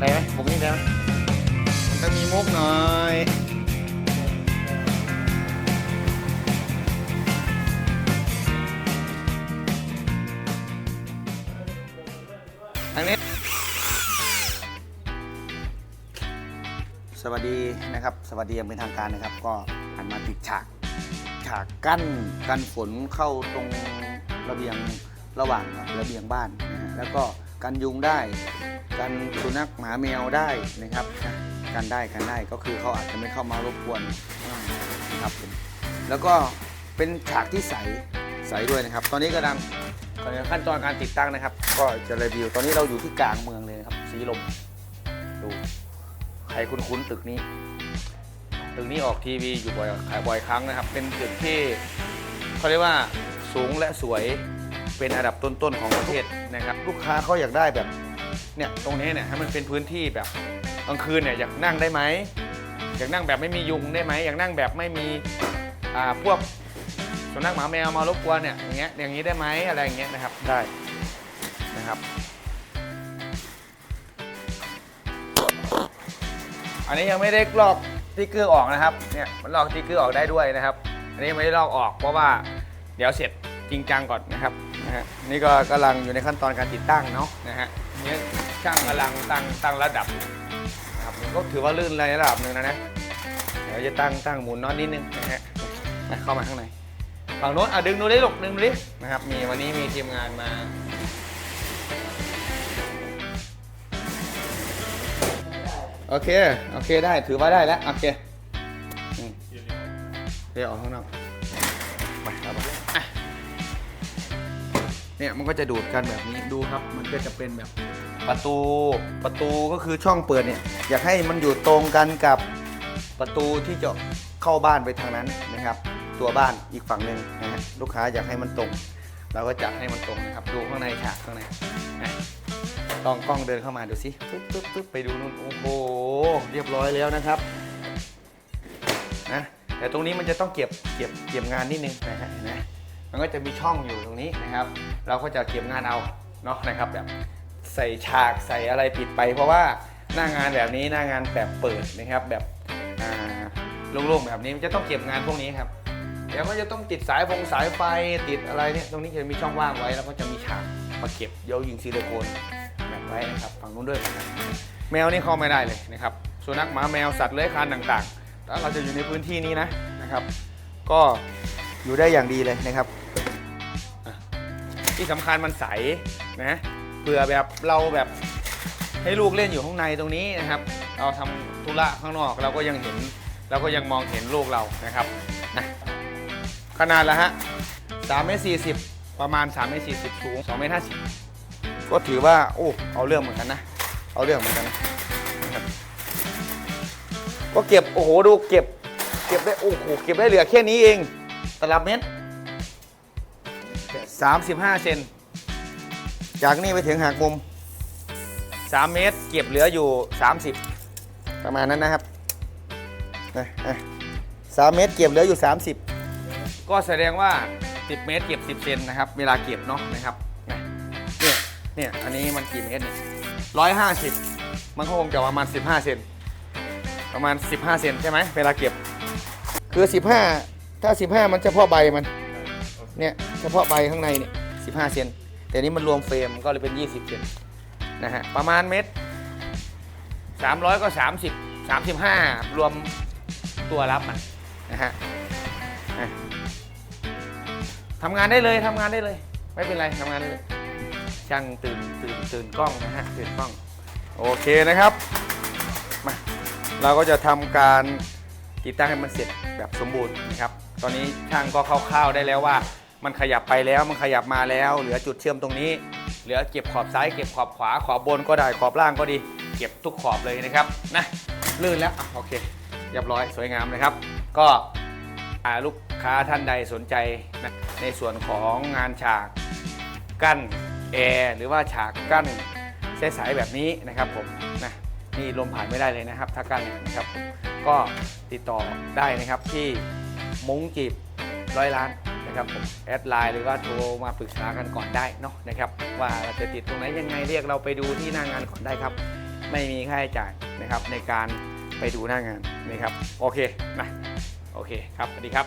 ได้ไหมมุกนี้ได้ไหมต้องมีมุกหน่อยอันนี้ สวัสดีนะครับ สวัสดีอย่างเป็นทางการนะครับ ก็หันมาติดฉาก ฉากกั้นกันฝนเข้าตรงระเบียงระหว่างระเบียงบ้านนะแล้วก็กันยุงได้ กันสุนัขหมาแมวได้นะครับกันได้กันได้ก็คือเขาอาจจะไม่เข้ามารบกวนนะครับแล้วก็เป็นฉากที่ใสใสด้วยนะครับ ตอนนี้กำลังกำลังขั้นตอนการติดตั้งนะครับ ก็จะรีวิวตอนนี้เราอยู่ที่กลางเมืองเลยนะครับสีลมดูใครคุ้นๆตึกนี้ ตึกนี้ออกทีวีอยู่บ่อยขายบ่อยครั้งนะครับ เป็นตึกที่เขาเรียกว่าสูงและสวยเป็นอันดับต้นๆของประเทศนะครับ ลูกค้าเขาอยากได้แบบ เนี่ยตรงนี้เนี่ยให้มันเป็นพื้นที่แบบกลางคืนเนี่ยอยากนั่งได้ไหมอยากนั่งแบบไม่มียุงได้ไหมอยากนั่งแบบไม่มีอ่าพวกสุนัขหมาแมวมารบกวนเนี่ยอย่างเงี้ยอย่างนี้ได้ไหมอะไรอย่างเงี้ยนะครับได้นะครับ อันนี้ยังไม่ได้ลอกติ๊กเกอร์ออกนะครับเนี่ยมันลอกติ๊กเกอร์ออกได้ด้วยนะครับ อันนี้ไม่ได้ลอกออกเพราะว่าเดี๋ยวเสร็จจริงจังก่อนนะครับ นะฮะนี่ก็กำลังอยู่ในขั้นตอนการติดตั้งเนาะนะฮะนี่ช่างกำลังตั้งตั้งระดับนะครับก็ถือว่าลื่นในระดับหนึ่งนะนะเดี๋ยวจะตั้งตั้งหมุนน็อตนิดนึงนะฮะมาเข้ามาข้างในฝั่งโน้นอะดึงดูดิลูกดึงดูดินะครับ มีวันนี้มีทีมงานมาโอเค โอเคได้ถือว่าได้แล้ว โอเคเดี๋ยวออกข้างนอกไปครับไป เนี่ยมันก็จะดูดกันแบบนี้ดูครับ มันก็จะเป็นแบบประตูประตูก็คือช่องเปิดเนี่ย อยากให้มันอยู่ตรงกันกับประตูที่จะเข้าบ้านไปทางนั้นนะครับ ตัวบ้านอีกฝั่งหนึ่งนะฮะลูกค้าอยากให้มันตรง เราก็จัดให้มันตรงนะครับ ดูข้างในฉากข้างในลองกล้องเดินเข้ามาดูสิปึ๊บปึ๊บปึ๊บไปดูนู่นโอ้โหเรียบร้อยแล้วนะครับนะแต่ตรงนี้มันจะต้องเก็บเก็บเก็บงานนิดนึงนะฮะเห็นไหม มันก็จะมีช่องอยู่ตรงนี้นะครับ เราก็จะเก็บงานเอาเนาะนะครับแบบใส่ฉากใส่อะไรปิดไป เพราะว่าหน้างานแบบนี้หน้างานแบบเปิดนะครับแบบโล่งๆแบบนี้มันจะต้องเก็บงานพวกนี้ครับเดี๋ยวก็จะต้องติดสายฟงสายไฟติดอะไรเนี่ยตรงนี้จะมีช่องว่างไว้ แล้วก็จะมีฉากมาเก็บเยวยิงซิลิโคนแบบไว้นะครับฝั่งนู้นด้วยแมวนี่เข้าไม่ได้เลยนะครับสุนัขหมาแมวสัตว์เลื้อยคลานต่างๆถ้าเราจะอยู่ในพื้นที่นี้นะนะครับ ก็อยู่ได้อย่างดีเลยนะครับ ที่สำคัญมันใสนะเผื่อแบบเราแบบให้ลูกเล่นอยู่ข้างในตรงนี้นะครับ เราทำธุระข้างนอกเราก็ยังเห็นเราก็ยังมองเห็นลูกเรานะครับนะขนาดละฮะ3เมตร40ประมาณ3เมตร40สูง2เมตร50ก็ถือว่าโอ้เอาเรื่องเหมือนกันนะ เอาเรื่องเหมือนกันนะก็เก็บโอ้โหดูเก็บ เก็บได้โอ้โหเก็บได้เหลือแค่นี้เองตลับเมตร 35 เซน จากนี่ไปถึงหักมุม 3 เมตร เก็บเหลืออยู่ 30 ประมาณนั้นนะครับนะอะสามเมตรเก็บเหลืออยู่ 30 ก็แสดงว่า 10 เมตร เก็บ 10 เซนนะครับ เวลาเก็บเนาะนะครับนะเนี่ยเนี่ย อันนี้มันกี่เมตรเนี่ยร้อยห้าสิบมันก็คงจะประมาณสิบห้าเซน ประมาณสิบห้าเซนใช่ไหม เวลาเก็บ คือสิบห้าถ้าสิบห้ามันเฉพาะใบมัน เนี่ยเฉพาะใบข้างในเนี่ยสิบห้าเซนแต่นี้มันรวมเฟรมก็เลยเป็นยี่สิบเซนนะฮะประมาณเมตรสามร้อยก็สามสิบสามสิบห้ารวมตัวรับมันนะฮะอะทำงานได้เลยทำงานได้เลย ไม่เป็นไรทำงานได้เลย ช่างตื่นตื่นตื่นกล้องนะฮะตื่นกล้อง โอเคนะครับมาเราก็จะทำการติดตั้งให้มันเสร็จแบบสมบูรณ์นะครับ ตอนนี้ช่างก็คร่าวๆได้แล้วว่า มันขยับไปแล้วมันขยับมาแล้ว เหลือจุดเชื่อมตรงนี้ เหลือเก็บขอบซ้ายเก็บขอบขวาขอบบนก็ได้ขอบล่างก็ดี เก็บทุกขอบเลยนะครับนะลื่นแล้วอโอเคเรียบร้อยสวยงามเลยครับ ก็ลูกค้าท่านใดสนใจนะในส่วนของงานฉากกั้นแอร์หรือว่าฉากกั้นใสๆแบบนี้นะครับผมนะนี่ลมผ่านไม่ได้เลยนะครับ ถ้ากั้นนะครับ ก็ติดต่อได้นะครับที่มุ้งจีบร้อยล้าน นะครับผมแอดไลน์หรือว่าโทรมาปรึกษากันก่อนได้เนาะนะครับว่าเราจะติดตรงไหนยังไงเรียกเราไปดูที่หน้างานก่อนได้ครับ ไม่มีค่าใช้จ่ายนะครับในการไปดูหน้างานนะครับโอเคนะโอเคครับสวัสดีครับ